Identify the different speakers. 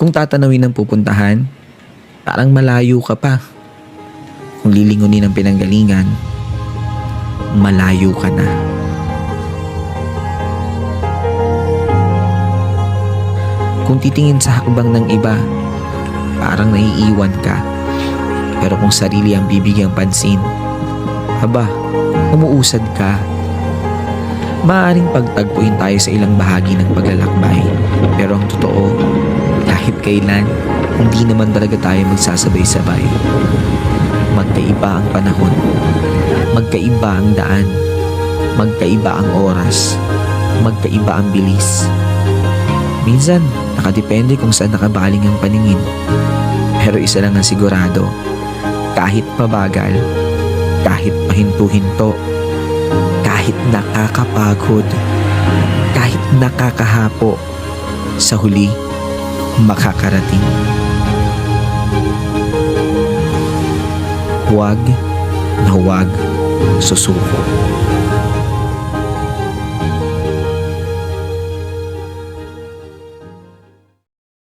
Speaker 1: Kung tatanawin ang pupuntahan, parang malayo ka pa. Kung lilingunin ang pinanggalingan, malayo ka na. Kung titingin sa hakbang ng iba, parang naiiwan ka. Pero kung sarili ang bibigyang pansin, haba, umuusad ka. Maaring pagtagpuin tayo sa ilang bahagi ng paglalakbay. Pero ang totoo, kahit kailan, hindi naman talaga tayo magsasabay-sabay. Magkaiba ang panahon. Magkaiba ang daan. Magkaiba ang oras. Magkaiba ang bilis. Minsan, nakadepende kung saan nakabaling ang paningin. Pero isa lang ang sigurado, kahit pabagal, kahit pahinto-hinto, kahit nakakapagod, kahit nakakahapo, sa huli, makakarating. Huwag na huwag susuko.